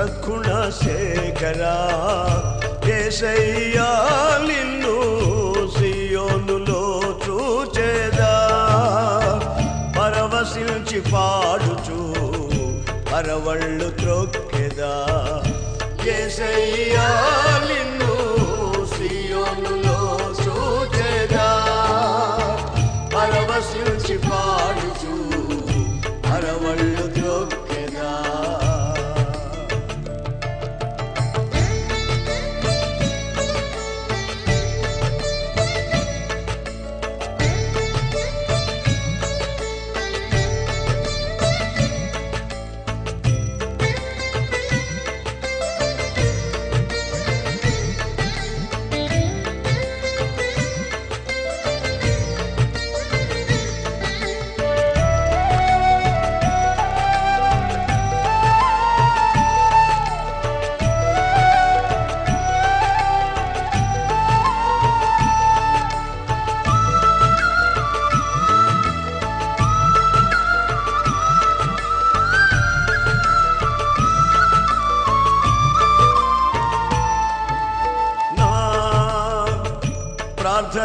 సద్గుణశేఖర శేఖరా నిన్ను సియోనులో చూచేదా. పరవశించి పాడుచు పరవళ్ళు త్రొక్కెదా. కేశయ్యా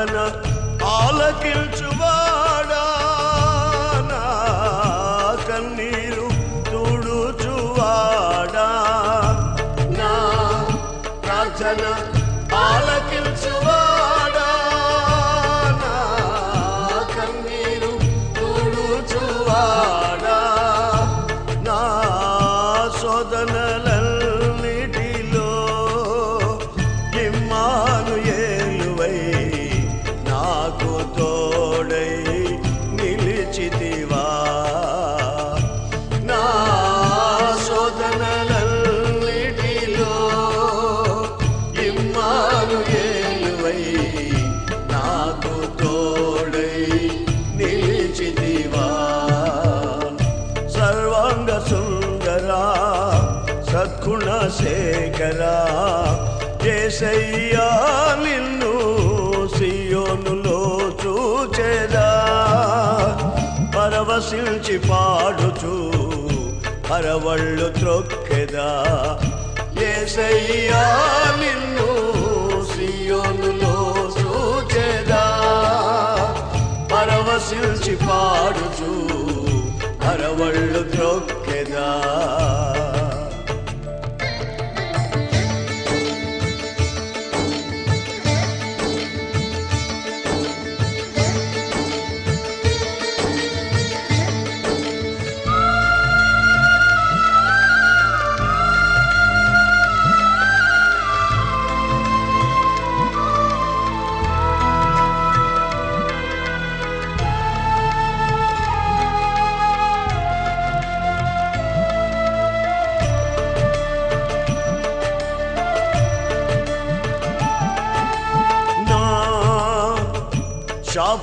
ప్రార్థన సద్గుణ శేఖరా ఏసయ్యా నిన్ను సియోనులో చూచేదా. పరవశించి పాడుచు పరవళ్ళు త్రొక్కెదా. ఏసయ్యా నిన్ను సియోనులో చూచేదా. పరవశించి పాడు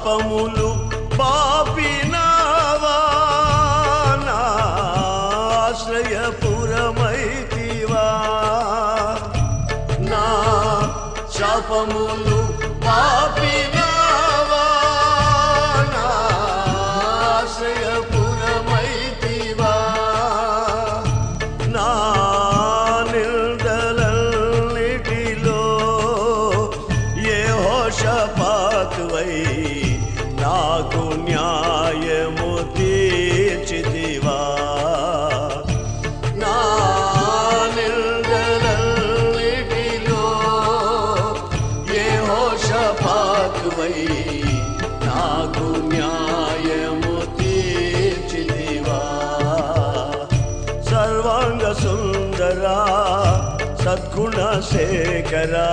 పాపములు సుందరా సద్గుణ శేఖరా.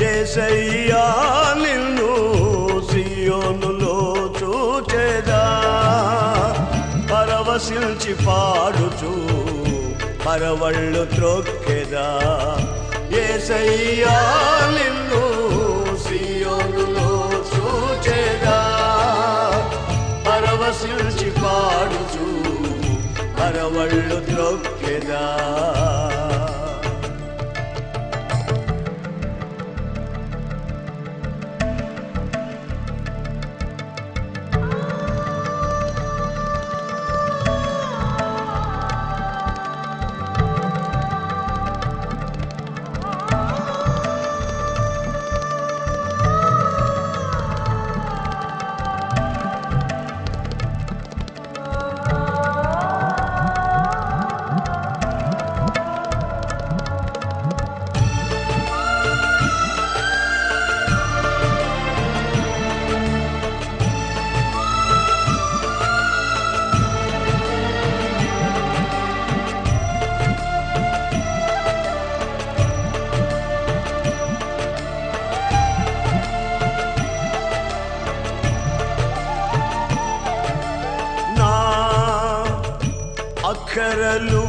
ఏసయ్యా నిన్ను సియోనులో చూచేదా. పరవశించి పాడుచు పరవళ్ళు త్రొక్కెదా. ఏసయ్యా నిన్ను పరవళ్ళు త్రొక్కెదా ಬರಲು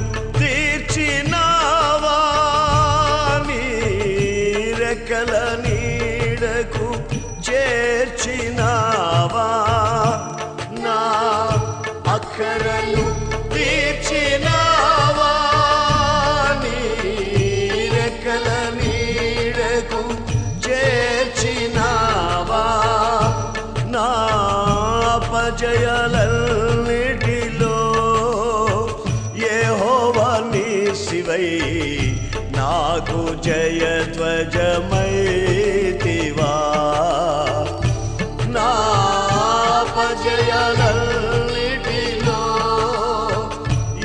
నాకు జయ ధ్వజమైతివా నా పజయలన్నిటిలో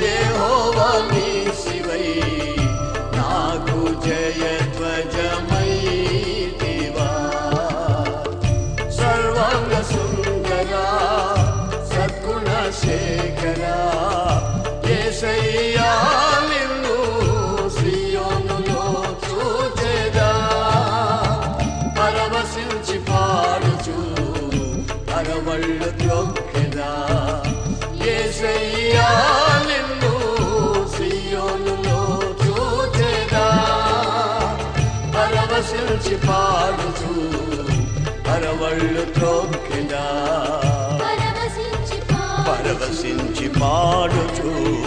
ఏ హోవీ శివై. నాకు జయ పాడులు త్రోక్కినా. పరవశించి పాడుచూ.